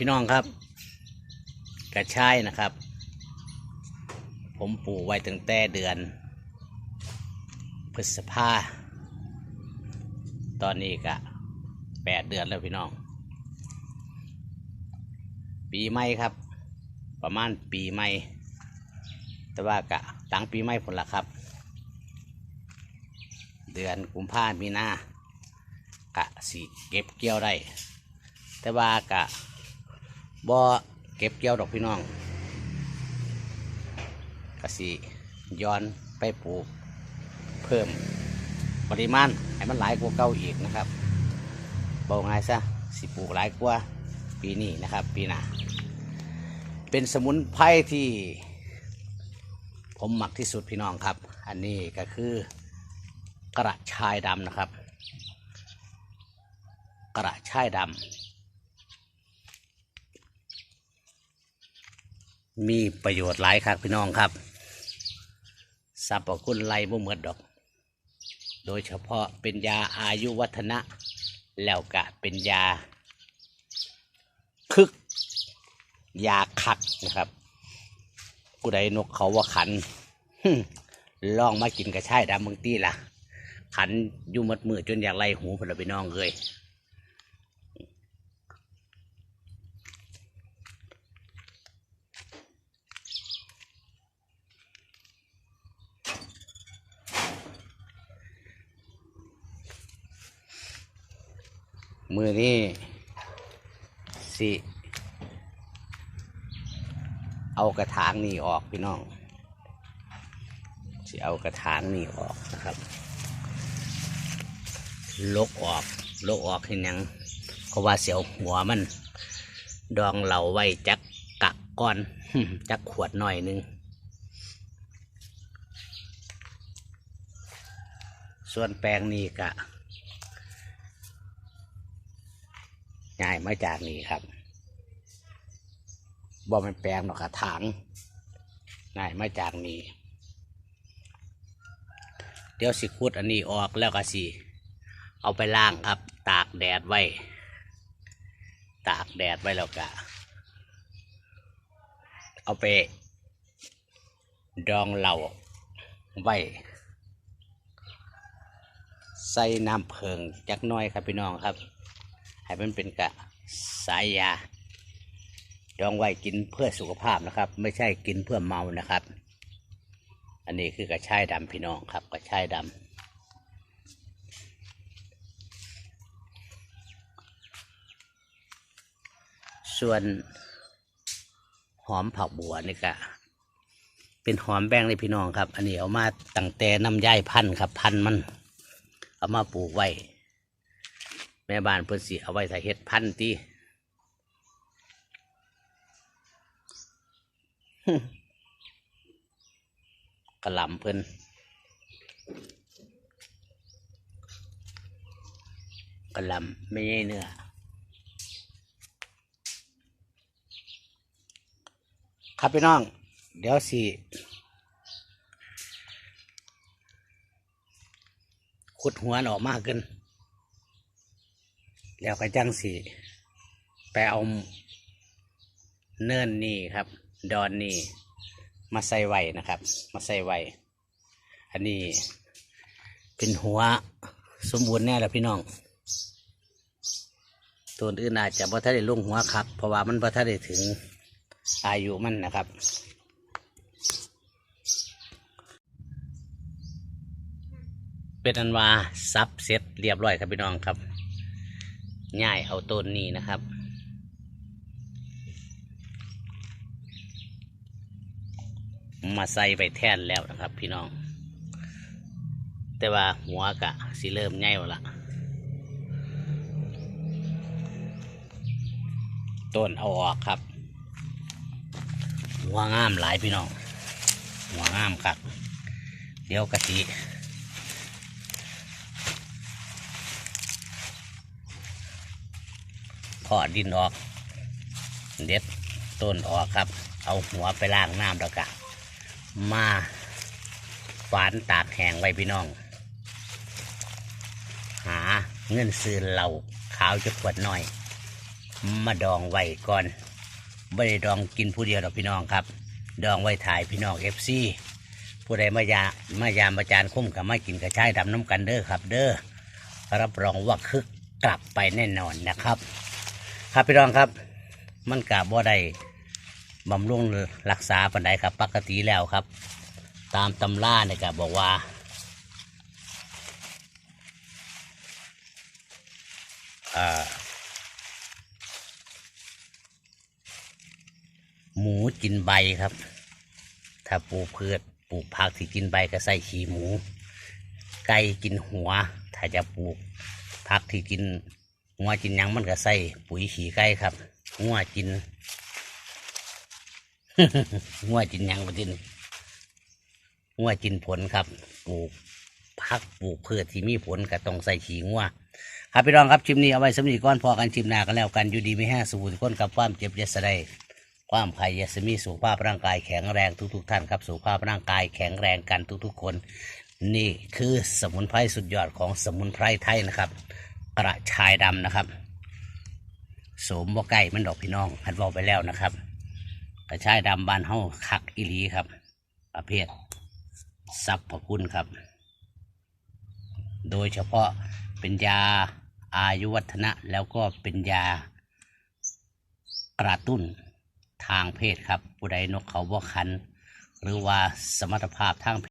พี่น้องครับ กระชายนะครับ ผมปลูกไว้ตั้งแต่เดือน พฤษภา ตอนนี้ก็แปดเดือนแล้วพี่น้อง ปีใหม่ครับ ประมาณปีใหม่ แต่ว่ากะหลังปีใหม่ผลละครับ เดือนกุมภามีนากะสิเก็บเกี่ยวได้ แต่ว่ากะ บ่เก็บเกี่ยวดอกพี่น้องกะสิย้อนไปปลูกเพิ่มปริมาณให้มันหลายกว่าเก่าอีกนะครับบอกง่ายซะสิปลูกหลายกว่าปีนี้นะครับ ปีหน้าเป็นสมุนไพรที่ ผมหมักที่สุดพี่น้องครับ อันนี้ก็คือกระชายดำนะครับ กระชายดำ มีประโยชน์หลายครับพี่น้องครับสรรพคุณไล่บ่เหมือดดอก โดยเฉพาะเป็นยาอายุวัฒนะ แล้วก็เป็นยา คึก ยาคักนะครับกูได้นกเขาว่าขันลองมากินกระชายดำมึงตีล่ะ ขันอยู่มดมือจนอยากไล่หูพลพี่น้องเลย มือนี่สิ เอากระถางนี่ออกพี่น้อง สิเอากระถางนี่ออกนะครับ ลกออก ลกออกเห็นยังเพราะว่าเสียวหัวมัน ดองเหลาไว้จักกักก้อน จักขวดหน่อยนึง ส่วนแปลงนี้กะ ง่ายมาจากนี้ครับบ่มันแปลงหรอกกระถางง่ายมาจากนี้เดี๋ยวสิขุดอันนี้ออกแล้วก็สิเอาไปล่างครับ ตากแดดไว้ ตากแดดไว้แล้วก็เอาไป ดองเหล่าไว้ใส่น้ำเพิงจักน้อยครับพี่น้องครับ ให้มันเป็นกะสายยาดองไว้กินเพื่อสุขภาพนะครับ ไม่ใช่กินเพื่อเมานะครับ อันนี้คือกระชายดำพี่น้องครับ กระชายดำส่วนหอมผักบัวนี่ก็เป็นหอมแป้งเลยพี่น้องครับ อันนี้เอามาตั้งแต่น้ำย่ายพันธุ์ครับ พันธุ์มัน เอามาปลูกไว้ แม่บ้านเพิ่อนสิเอาไว้ใส่เห็ดพันธุ์ที่กระหลำเพิ่อนกระหลำไม่ใช่เนื้อครับพี่น้อง เดี๋ยวสิขุดหัวนออกมากขึ้น แล้วก็จังสิไปเอาเนินนี่ครับ ดอนนี่มาใส่ไว้นะครับ มาใส่ไว้ อันนี้เป็นหัวสมบูรณ์แน่แล้วพี่น้องตัวอื่นอาจจะพอถ้าได้ลงหัวครับ เพราะว่ามันพอถ้าได้ถึงอายุมันนะครับ เป็นอันว่าซับเสร็จเรียบร้อยครับพี่น้องครับ ง่ายเอาต้นนี้นะครับมาใส่ไปแท่นแล้วนะครับ พี่น้อง แต่ว่าหัวกะสิเริ่มง่ายแล้วละต้นเอาออกครับ หัวงามหลายพี่น้อง หัวงามครับ เดี๋ยวกะทิ ขอดินออก เด็ดต้นออกครับ เอาหัวไปล้างน้ำแล้วกะมาฝานตากแห้งไว้พี่น้อง หาเงินซื้อเหล่าขาวจะขวดหน่อย มาดองไว้ก่อนไม่ได้ดองกินผู้เดียวหรอกพี่น้องครับ ดองไว้ถ่ายพี่น้องเอฟซีผู้ใดมายามายามอาจารย์คุ้มกับมากินกระชายดำน้ำกันเด้อครับ เด้อรับรองว่าคึกกลับไปแน่นอนนะครับ ครับพี่น้องครับ มันกับบ่ได้บำรุงรักษาปันใดครับ ปกติแล้วครับ ตามตำราเนี่ยก็บอกว่าอ่าหมูกินใบครับ ถ้าปลูกพืชปลูกผักที่กินใบก็ใส่ขี้หมู ไก่กินหัว ถ้าจะปลูกผักที่กิน หัวกินยังมันก็ใส่ปุ๋ยขี้ไก่ครับหัวกินหัวกินยังประด็นหัวกินผลครับปลูกผักปลูกพืชที่มีผลก็ต้องใส่ขี้งัวครับพี่น้องครับชิมนี้เอาไว้สำนีก้อนพอกันชิมหนากันแล้วกันอยู่ดีไม่แห้งสูตรก้นกับความเจ็บเยสได้ความภัยยสมีสุขภาพร่างกายแข็งแรงทุก ๆ ท่านครับสุขภาพร่างกายแข็งแรงกันทุก ๆ คน นี่คือสมุนไพรสุดยอดของสมุนไพรไทยนะครับ กระชายดำนะครับสมบ่ไก่มันดอกพี่น้องหัดบอกไปแล้วนะครับ กระชายดำบานเฮาคักอิลีครับ ประเภทซับพคุณครับ โดยเฉพาะเป็นยาอายุวัฒนะแล้วก็เป็นยากระตุ้นทางเพศครับ ผู้ใดนกเขาบ่คัน หรือว่าสมรรถภาพทางเพศ